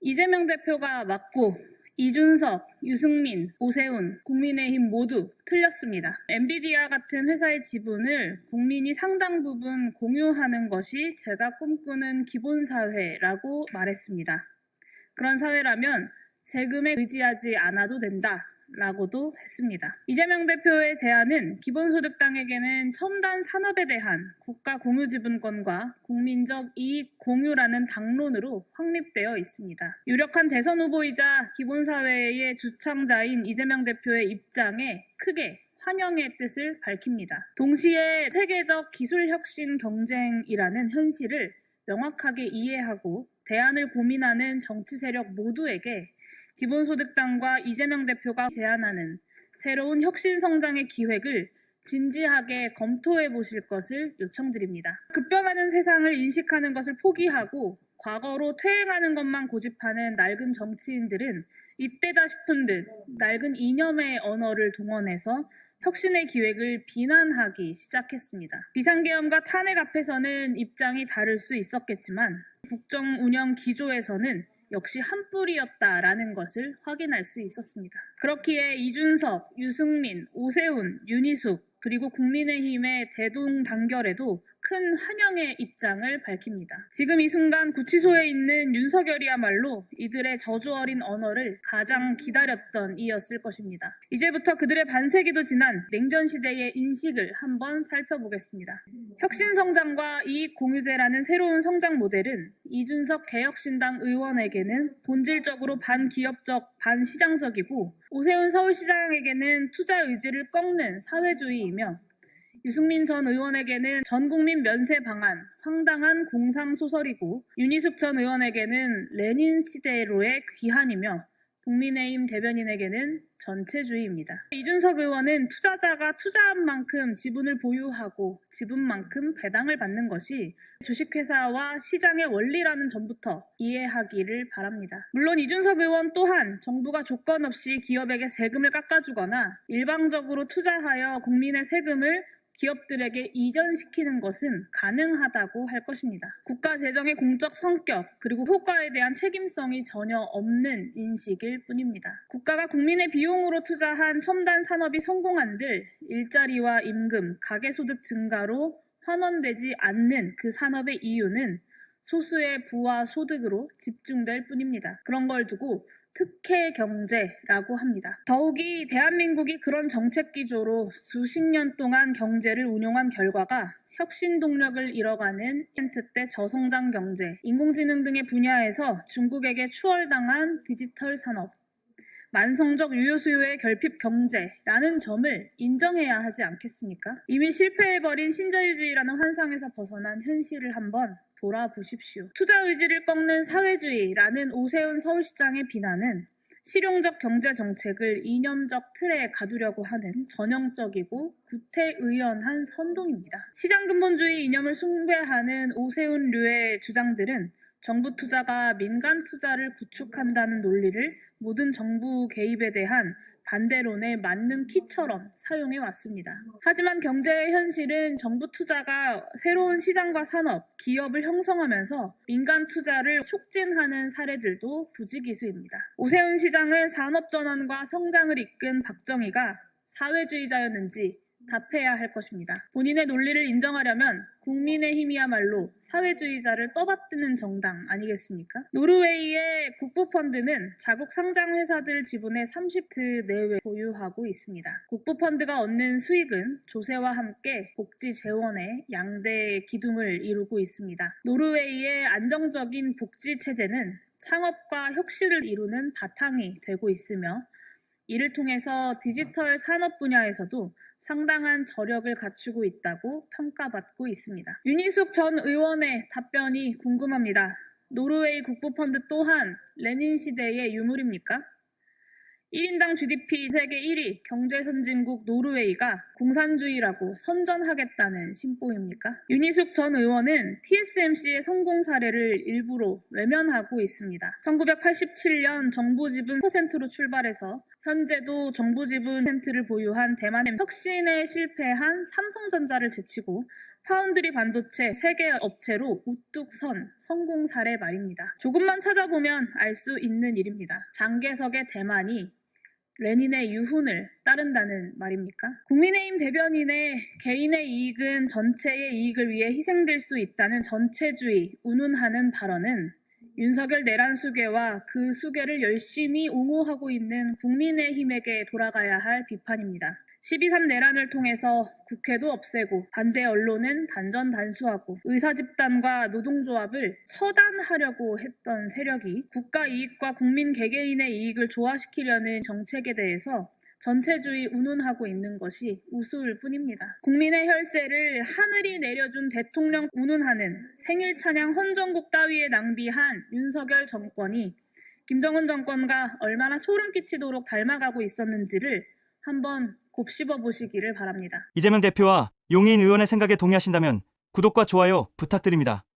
이재명 대표가 맞고 이준석, 유승민, 오세훈, 국민의힘 모두 틀렸습니다. 엔비디아 같은 회사의 지분을 국민이 상당 부분 공유하는 것이 제가 꿈꾸는 기본사회라고 말했습니다. 그런 사회라면 세금에 의지하지 않아도 된다. 라고도 했습니다. 이재명 대표의 제안은 기본소득당에게는 첨단 산업에 대한 국가 공유 지분권과 국민적 이익 공유라는 당론으로 확립되어 있습니다. 유력한 대선 후보이자 기본사회의 주창자인 이재명 대표의 입장에 크게 환영의 뜻을 밝힙니다. 동시에 세계적 기술 혁신 경쟁이라는 현실을 명확하게 이해하고 대안을 고민하는 정치 세력 모두에게 기본소득당과 이재명 대표가 제안하는 새로운 혁신 성장의 기획을 진지하게 검토해 보실 것을 요청드립니다. 급변하는 세상을 인식하는 것을 포기하고 과거로 퇴행하는 것만 고집하는 낡은 정치인들은 이때다 싶은 듯 낡은 이념의 언어를 동원해서 혁신의 기획을 비난하기 시작했습니다. 비상계엄과 탄핵 앞에서는 입장이 다를 수 있었겠지만 국정 운영 기조에서는 역시 한 뿌리였다라는 것을 확인할 수 있었습니다. 그렇기에 이준석, 유승민, 오세훈, 윤희숙 그리고 국민의힘의 대동단결에도 큰 환영의 입장을 밝힙니다. 지금 이 순간 구치소에 있는 윤석열이야말로 이들의 저주 어린 언어를 가장 기다렸던 이였을 것입니다. 이제부터 그들의 반세기도 지난 냉전 시대의 인식을 한번 살펴보겠습니다. 혁신 성장과 이익 공유제라는 새로운 성장 모델은 이준석 개혁신당 의원에게는 본질적으로 반기업적, 반시장적이고 오세훈 서울시장에게는 투자 의지를 꺾는 사회주의이며 유승민 전 의원에게는 전국민 면세 방안, 황당한 공상 소설이고 윤희숙 전 의원에게는 레닌 시대로의 귀환이며 국민의힘 대변인에게는 전체주의입니다. 이준석 의원은 투자자가 투자한 만큼 지분을 보유하고 지분만큼 배당을 받는 것이 주식회사와 시장의 원리라는 점부터 이해하기를 바랍니다. 물론 이준석 의원 또한 정부가 조건 없이 기업에게 세금을 깎아주거나 일방적으로 투자하여 국민의 세금을 기업들에게 이전시키는 것은 가능하다고 할 것입니다. 국가 재정의 공적 성격 그리고 효과에 대한 책임성이 전혀 없는 인식일 뿐입니다. 국가가 국민의 비용으로 투자한 첨단 산업이 성공한들 일자리와 임금, 가계소득 증가로 환원되지 않는 그 산업의 이유는 소수의 부와 소득으로 집중될 뿐입니다. 그런 걸 두고 특혜 경제라고 합니다. 더욱이 대한민국이 그런 정책 기조로 수십 년 동안 경제를 운용한 결과가 혁신 동력을 잃어가는 때 저성장 경제, 인공지능 등의 분야에서 중국에게 추월당한 디지털 산업, 만성적 유효 수요의 결핍 경제라는 점을 인정해야 하지 않겠습니까? 이미 실패해버린 신자유주의라는 환상에서 벗어난 현실을 한번 돌아보십시오. 투자 의지를 꺾는 사회주의라는 오세훈 서울시장의 비난은 실용적 경제 정책을 이념적 틀에 가두려고 하는 전형적이고 구태의연한 선동입니다. 시장 근본주의 이념을 숭배하는 오세훈류의 주장들은 정부 투자가 민간 투자를 구축한다는 논리를 모든 정부 개입에 대한 반대론에 맞는 키처럼 사용해 왔습니다. 하지만 경제의 현실은 정부 투자가 새로운 시장과 산업, 기업을 형성하면서 민간 투자를 촉진하는 사례들도 부지기수입니다. 오세훈 시장은 산업 전환과 성장을 이끈 박정희가 사회주의자였는지 답해야 할 것입니다. 본인의 논리를 인정하려면 국민의힘이야말로 사회주의자를 떠받드는 정당 아니겠습니까? 노르웨이의 국부펀드는 자국 상장 회사들 지분의 30% 내외 보유하고 있습니다. 국부펀드가 얻는 수익은 조세와 함께 복지 재원의 양대 기둥을 이루고 있습니다. 노르웨이의 안정적인 복지 체제는 창업과 혁신을 이루는 바탕이 되고 있으며 이를 통해서 디지털 산업 분야에서도 상당한 저력을 갖추고 있다고 평가받고 있습니다. 윤희숙 전 의원의 답변이 궁금합니다. 노르웨이 국부펀드 또한 레닌 시대의 유물입니까? 1인당 GDP 세계 1위 경제선진국 노르웨이가 공산주의라고 선전하겠다는 심보입니까? 윤희숙 전 의원은 TSMC의 성공 사례를 일부러 외면하고 있습니다. 1987년 정부 지분 퍼센트로 출발해서 현재도 정부 지분 퍼센트를 보유한 대만의 혁신에 실패한 삼성전자를 제치고 파운드리 반도체 세계 업체로 우뚝 선 성공 사례 말입니다. 조금만 찾아보면 알 수 있는 일입니다. 장개석의 대만이 레닌의 유훈을 따른다는 말입니까? 국민의힘 대변인의 개인의 이익은 전체의 이익을 위해 희생될 수 있다는 전체주의 운운하는 발언은 윤석열 내란 수계와 그 수계를 열심히 옹호하고 있는 국민의힘에게 돌아가야 할 비판입니다. 12.3 내란을 통해서 국회도 없애고 반대 언론은 단전단수하고 의사집단과 노동조합을 처단하려고 했던 세력이 국가 이익과 국민 개개인의 이익을 조화시키려는 정책에 대해서 전체주의 운운하고 있는 것이 우스울 뿐입니다. 국민의 혈세를 하늘이 내려준 대통령 운운하는 생일 찬양 헌정곡 따위에 낭비한 윤석열 정권이 김정은 정권과 얼마나 소름 끼치도록 닮아가고 있었는지를 한번 곱씹어 보시기를 바랍니다. 이재명 대표와 용인 의원의 생각에 동의하신다면 구독과 좋아요 부탁드립니다.